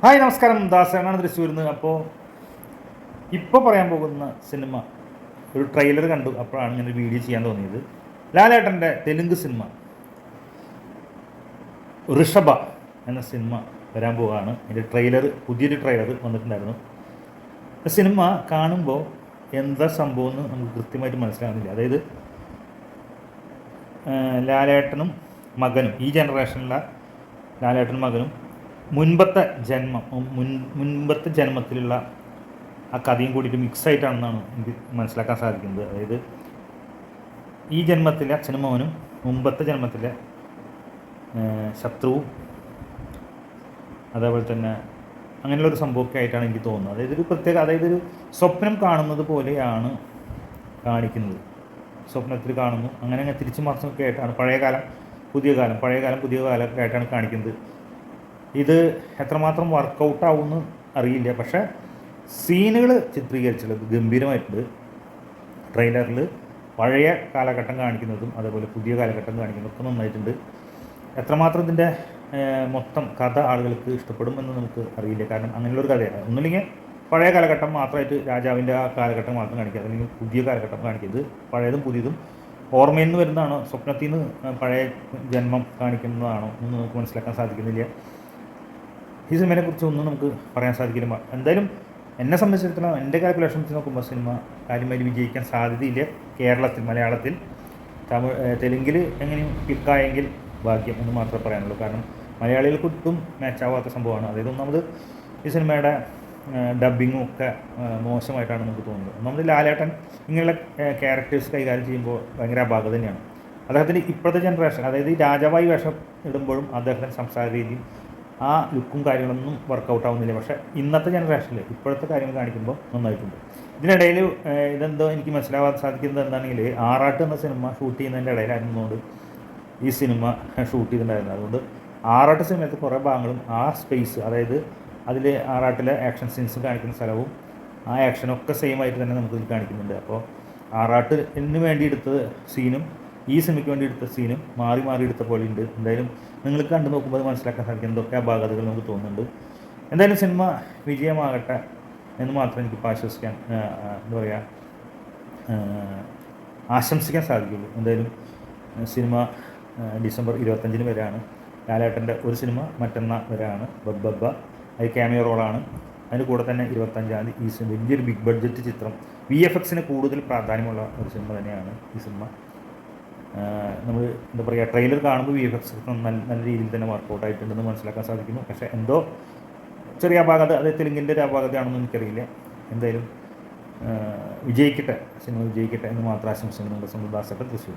Hi നമസ്കാരം. ദാസനാണ് തൃശ്ശൂരിൽ നിന്ന്. അപ്പോൾ ഇപ്പോൾ പറയാൻ പോകുന്ന സിനിമ ഒരു ട്രെയിലർ കണ്ടു. അപ്പോഴാണ് ഞാൻ ഒരു വീഡിയോ ചെയ്യാൻ തോന്നിയത്. ലാലേട്ടന്റെ തെലുങ്ക് സിനിമ ഋഷഭ എന്ന സിനിമ വരാൻ പോവുകയാണ്. അതിന്റെ ട്രെയിലർ പുതിയൊരു ട്രെയിലർ വന്നിട്ടുണ്ടായിരുന്നു. സിനിമ കാണുമ്പോൾ എന്താ സംഭവം എന്ന് നമുക്ക് കൃത്യമായിട്ട് മനസ്സിലാകുന്നില്ല അതായത് ലാലേട്ടനും മകനും ഈ ജനറേഷനിലെ ലാലേട്ടനും മകനും മുൻപത്തെ ജന്മം മുൻ മുൻപത്തെ ജന്മത്തിലുള്ള ആ കഥയും കൂടിയിട്ട് മിക്സ് ആയിട്ടാണെന്നാണ് എനിക്ക് മനസ്സിലാക്കാൻ സാധിക്കുന്നത്. അതായത് ഈ ജന്മത്തിലെ അച്ഛനും മോനും മുമ്പത്തെ ജന്മത്തിലെ ശത്രുവും അതേപോലെ തന്നെ അങ്ങനെയുള്ള ഒരു സംഭവമൊക്കെ ആയിട്ടാണ് എനിക്ക് തോന്നുന്നത്. അതായത് ഒരു പ്രത്യേക അതായത് ഒരു സ്വപ്നം കാണുന്നത് പോലെയാണ് കാണിക്കുന്നത്. സ്വപ്നത്തിൽ കാണുന്നു. അങ്ങനെ അങ്ങനെ തിരിച്ചു മറിച്ചൊക്കെ ആയിട്ടാണ് പഴയ കാലം പുതിയ കാലം പഴയ കാലം പുതിയ കാലമൊക്കെ ആയിട്ടാണ് കാണിക്കുന്നത്. ഇത് എത്രമാത്രം വർക്കൗട്ടാവുമെന്ന് അറിയില്ല. പക്ഷേ സീനുകൾ ചിത്രീകരിച്ചുള്ളത് ഗംഭീരമായിട്ടുണ്ട്. ട്രെയിലറിൽ പഴയ കാലഘട്ടം കാണിക്കുന്നതും അതേപോലെ പുതിയ കാലഘട്ടം കാണിക്കുന്നതും ഒക്കെ നന്നായിട്ടുണ്ട്. എത്രമാത്രം ഇതിന്റെ മൊത്തം കഥ ആളുകൾക്ക് ഇഷ്ടപ്പെടും എന്ന് നമുക്ക് അറിയില്ല. കാരണം അങ്ങനെയുള്ളൊരു കഥയാണ്. ഒന്നുമില്ലെങ്കിൽ പഴയ കാലഘട്ടം മാത്രമായിട്ട് രാജാവിന്റെ ആ കാലഘട്ടം മാത്രം കാണിക്കുക. അല്ലെങ്കിൽ പുതിയ കാലഘട്ടം കാണിക്കുന്നത് പഴയതും പുതിയതും ഓർമ്മയിൽ നിന്ന് വരുന്നതാണോ? സ്വപ്നത്തിൽ നിന്ന് പഴയ ജന്മം കാണിക്കുന്നതാണോ? എന്ന് നമുക്ക് മനസ്സിലാക്കാൻ സാധിക്കുന്നില്ല. ഈ സിനിമയെ കുറിച്ച് ഒന്നും നമുക്ക് പറയാൻ സാധിക്കില്ല. എന്തായാലും എന്നെ സംബന്ധിച്ചിടത്തോളം എന്റെ കാൽക്കുലേഷൻ വെച്ച് നോക്കുമ്പോൾ സിനിമ കാര്യമായി വിജയിക്കാൻ സാധ്യതയില്ല. കേരളത്തിൽ മലയാളത്തിൽ. തമിഴ് തെലുങ്കിൽ എങ്ങനെയും ക്ലിക്കായെങ്കിൽ ഭാഗ്യം എന്ന് മാത്രമേ പറയാനുള്ളൂ. കാരണം മലയാളികൾക്ക് ഒട്ടും മാച്ചാവാത്ത സംഭവമാണ്. അതായത് ഒന്നാമത് ഈ സിനിമയുടെ ഡബിങ്ങും ഒക്കെ മോശമായിട്ടാണ് നമുക്ക് തോന്നുന്നത്. ഒന്നാമത് ലാലേട്ടൻ ഇങ്ങനെയുള്ള ക്യാരക്ടേഴ്സ് കൈകാര്യം ചെയ്യുമ്പോൾ ഭയങ്കര അപാകത തന്നെയാണ്. അദ്ദേഹത്തിന്റെ ഇപ്പോഴത്തെ ജനറേഷൻ അതായത് ഈ രാജാവായി വേഷം ഇടുമ്പോഴും അദ്ദേഹത്തിന്റെ സംസാര രീതിയും ആ ലുക്കും കാര്യങ്ങളൊന്നും വർക്കൗട്ട് ആവുന്നില്ല. പക്ഷേ ഇന്നത്തെ ജനറേഷനിൽ ഇപ്പോഴത്തെ കാര്യങ്ങൾ കാണിക്കുമ്പോൾ നന്നായിട്ടുണ്ട്. ഇതിനിടയിൽ ഇതെന്തോ എനിക്ക് മനസ്സിലാവാൻ സാധിക്കുന്നത് എന്താണെങ്കിൽ ആറാട്ട് എന്ന സിനിമ ഷൂട്ട് ചെയ്യുന്നതിന്റെ ഇടയിലായിരുന്നതുകൊണ്ട് ഈ സിനിമ ഷൂട്ട് ചെയ്തിട്ടുണ്ടായിരുന്നത് അതുകൊണ്ട് ആറാട്ട് സിനിമയത്ത് കുറേ ഭാഗങ്ങളും ആ സ്പേസ് അതായത് അതിൽ ആറാട്ടിലെ ആക്ഷൻ സീൻസ് കാണിക്കുന്ന സ്ഥലവും ആ ആക്ഷനൊക്കെ സെയിം ആയിട്ട് തന്നെ നമുക്ക് കാണിക്കുന്നുണ്ട്. അപ്പോൾ ആറാട്ട് ആറാട്ടിന് വേണ്ടി എടുത്ത സീനും ഈ സിനിമയ്ക്ക് വേണ്ടി എടുത്ത സീനും മാറി മാറി എടുത്ത പോലെ ഉണ്ട്. എന്തായാലും നിങ്ങൾ കണ്ടു നോക്കുമ്പോൾ അത് മനസ്സിലാക്കാൻ സാധിക്കും എന്തൊക്കെ അപാകതകൾ നമുക്ക് തോന്നുന്നുണ്ട്. എന്തായാലും സിനിമ വിജയമാകട്ടെ എന്ന് മാത്രം എനിക്ക് ആശ്വസിക്കാൻ എന്താ പറയുക ആശംസിക്കാൻ സാധിക്കുള്ളൂ. എന്തായാലും സിനിമ ഡിസംബർ ഇരുപത്തഞ്ചിന് വരെയാണ്. ലാലേട്ടന്റെ ഒരു സിനിമ മറ്റന്നാൾ വരെയാണ്. ബബ്ബബ്ബ അത് ക്യാമിയോ റോളാണ് അതിന് കൂടെ തന്നെ ഇരുപത്തഞ്ചാം തീയതി ഈ സിനിമ വലിയൊരു ബിഗ് ബഡ്ജറ്റ് ചിത്രം. വി എഫ് എക്സിന് കൂടുതൽ പ്രാധാന്യമുള്ള ഒരു സിനിമ തന്നെയാണ് ഈ സിനിമ നമ്മൾ എന്താ പറയുക ട്രെയിലർ കാണുമ്പോൾ വി എഫ് എക്സ് നല്ല നല്ല രീതിയിൽ തന്നെ വർക്കൗട്ട് ആയിട്ടുണ്ടെന്ന് മനസ്സിലാക്കാൻ സാധിക്കുന്നു. പക്ഷേ എന്തോ ചെറിയ അപാകത അത് തെലുങ്കിന്റെ ഒരു അപാകതയാണെന്ന് എനിക്കറിയില്ല. എന്തായാലും വിജയിക്കട്ടെ സിനിമ വിജയിക്കട്ടെ എന്ന് മാത്രം ആശംസിക്കുന്നുണ്ട് സ്വന്തം ദാസത്തെ തൃശ്ശൂർ